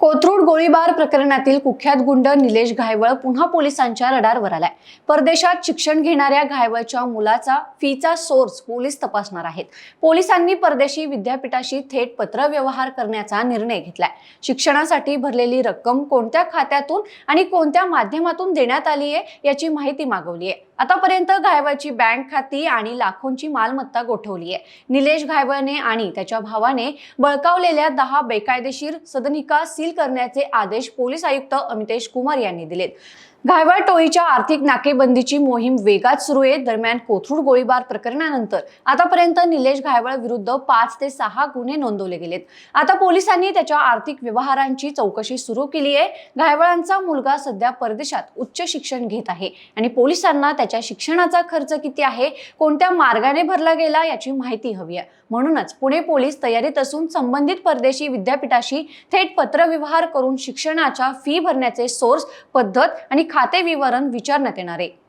कोथरूड गोळीबार प्रकरणातील कुख्यात गुंड निलेश घायवळ पुन्हा पोलिसांच्या रडारवर आलाय. परदेशात शिक्षण घेणाऱ्या घायवळच्या मुलाचा फीचा सोर्स पोलीस तपासणार आहेत. पोलिसांनी परदेशी विद्यापीठाशी थेट पत्रव्यवहार करण्याचा निर्णय घेतलाय. शिक्षणासाठी भरलेली रक्कम कोणत्या खात्यातून आणि कोणत्या माध्यमातून देण्यात आली आहे याची माहिती मागवली आहे आतापर्यंत घायवाची बँक खाती आणि लाखोंची मालमत्ता गोठवली आहे. निलेश घायवळने आणि त्याच्या भावाने बळकावलेल्या दहा बेकायदेशीर सदनिका सील करण्याचे आदेश पोलीस आयुक्त अमितेश कुमार यांनी दिलेत. घायवळ टोळीच्या आर्थिक नाकेबंदीची मोहीम वेगात सुरू आहे. दरम्यान कोथरूड गोळीबार प्रकरणानंतर आतापर्यंत निलेश घायवळ विरुद्ध पाच ते सहा गुन्हे नोंदवले गेलेत. आता पोलिसांनी त्याच्या आर्थिक व्यवहारांची चौकशी सुरू केली आहे. घायवळांचा मुलगा सध्या परदेशात उच्च शिक्षण घेत आहे आणि पोलिसांना त्याच्या शिक्षणाचा खर्च किती आहे? कोणत्या मार्गाने भरला गेला? याची माहिती हवी आहे. म्हणूनच पुणे पोलीस तयारीत असून संबंधित परदेशी विद्यापीठाशी थेट पत्रव्यवहार करून शिक्षणाच्या फी भरण्याचे सोर्स पद्धत आणि खाते विवरण विचारण्यात येणार आहे.